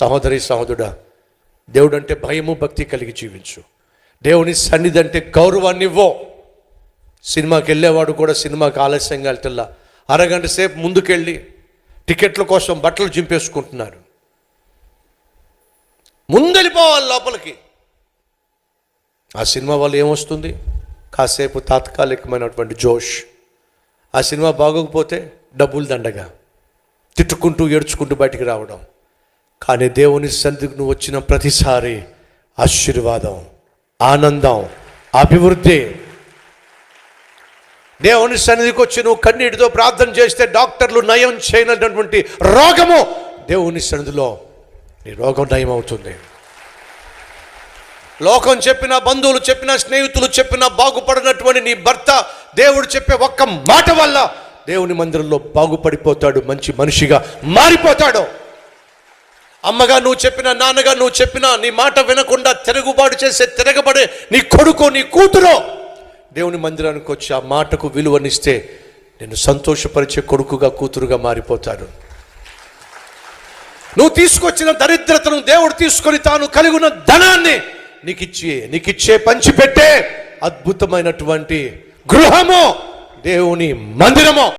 సహోదరి సహోదరుడా దేవుడు అంటే భయము భక్తి కలిగి జీవించు. దేవుని సన్నిధి అంటే గౌరవాన్ని ఇవ్వో. సినిమాకి వెళ్ళేవాడు కూడా సినిమాకి ఆలస్యంగా వెళ్తల్లా అరగంట సేపు ముందుకెళ్ళి టికెట్ల కోసం బట్టలు చింపేసుకుంటున్నారు ముందెళ్ళిపోవాలి లోపలికి. ఆ సినిమా వల్ల ఏమొస్తుంది? కాసేపు తాత్కాలికమైనటువంటి జోష్. ఆ సినిమా బాగోకపోతే డబ్బులు దండగా. తిట్టుకుంటూ ఏడ్చుకుంటూ బయటికి రావడం. కానీ దేవుని సన్నిధికి నువ్వు వచ్చిన ప్రతిసారి ఆశీర్వాదం ఆనందం అభివృద్ధి. దేవుని సన్నిధికి వచ్చి నువ్వు కన్నీటితో ప్రార్థన చేస్తే డాక్టర్లు నయం చేయనటువంటి రోగము దేవుని సన్నిధిలో నీ రోగం నయం అవుతుంది లోకం చెప్పిన బంధువులు చెప్పిన స్నేహితులు చెప్పిన బాగుపడినటువంటి నీ భర్త దేవుడు చెప్పే ఒక్క మాట వల్ల దేవుని మందిరంలో బాగుపడిపోతాడు మంచి మనిషిగా మారిపోతాడు. అమ్మగా నువ్వు చెప్పిన నాన్నగా నువ్వు చెప్పిన నీ మాట వినకుండా తిరుగుబాటు చేసే తిరగబడే నీ కొడుకు నీ కూతురు. దేవుని మందిరానికి వచ్చి ఆ మాటకు విలువనిస్తే నేను సంతోషపరిచే కొడుకుగా కూతురుగా మారిపోతాడు. నువ్వు తీసుకొచ్చిన దరిద్రతను దేవుడు తీసుకొని తాను కలిగిన ధనాన్ని నీకు నీకిచ్చే నీకు ఇచ్చే పంచిపెట్టే అద్భుతమైనటువంటి గృహము దేవుని మందిరము.